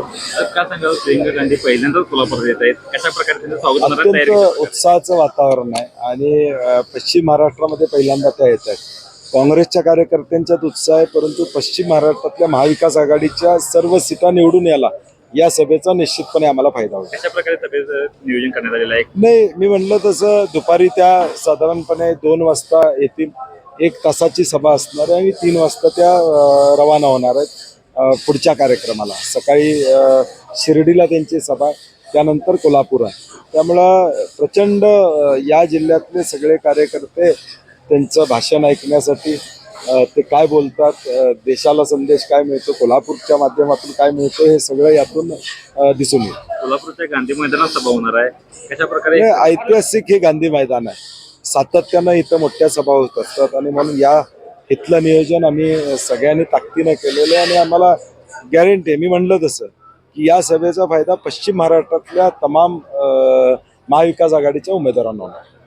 तर काय सांगाल प्रियंका गांधी पहिल्यांदाच कोल्हापूर येत आहेत. कशा प्रकारे त्यांचं स्वागत होणार आहे? तयारी अत्यंत? उत्साहाचं वातावरण आहे आणि पश्चिम महाराष्ट्रामध्ये पहिल्यांदा त्या येत आहेत. काँग्रेसच्या कार्यकर्त्यांच्यात उत्साह आहे परंतु पश्चिम महाराष्ट्रातल्या महाविकास आघाडीच्या सर्व सीटा निवडून याला या सभेचा निश्चितपणे आम्हाला फायदा होईल. कशा प्रकारे सभेचं नियोजन करण्यात आलेलं आहे? नाही मी म्हणलं तसं दुपारी त्या साधारणपणे दोन वाजता येतील. एक तासाची सभा असणार आहे आणि तीन वाजता त्या अ, रवाना होणार आहेत. पुढच्या कार्यक्रमाला. सकाळी शिर्डीला त्यांची सभा त्यानंतर कोल्हापूर आहे. त्यामुळं प्रचंड या जिल्ह्यातले सगळे कार्यकर्ते त्यांचं भाषण ऐकण्यासाठी ते काय बोलतात देशाला संदेश काय मिळतो कोल्हापूरच्या माध्यमातून काय मिळतो हे सगळं यातून दिसून येईल. कोल्हापूरच्या गांधी मैदानात सभा होणार आहे. कशा प्रकारे ऐतिहासिक हे गांधी मैदान आहे. सातत्यानं इथं मोठ्या सभा होत असतात आणि म्हणून या इथलं नियोजन आम्ही सगळ्यांनी ताकदीनं केलेलं आहे आणि आम्हाला गॅरंटी आहे. मी म्हणलं तसं की या सभेचा फायदा पश्चिम महाराष्ट्रातल्या तमाम महाविकास आघाडीच्या उमेदवारांना होणार.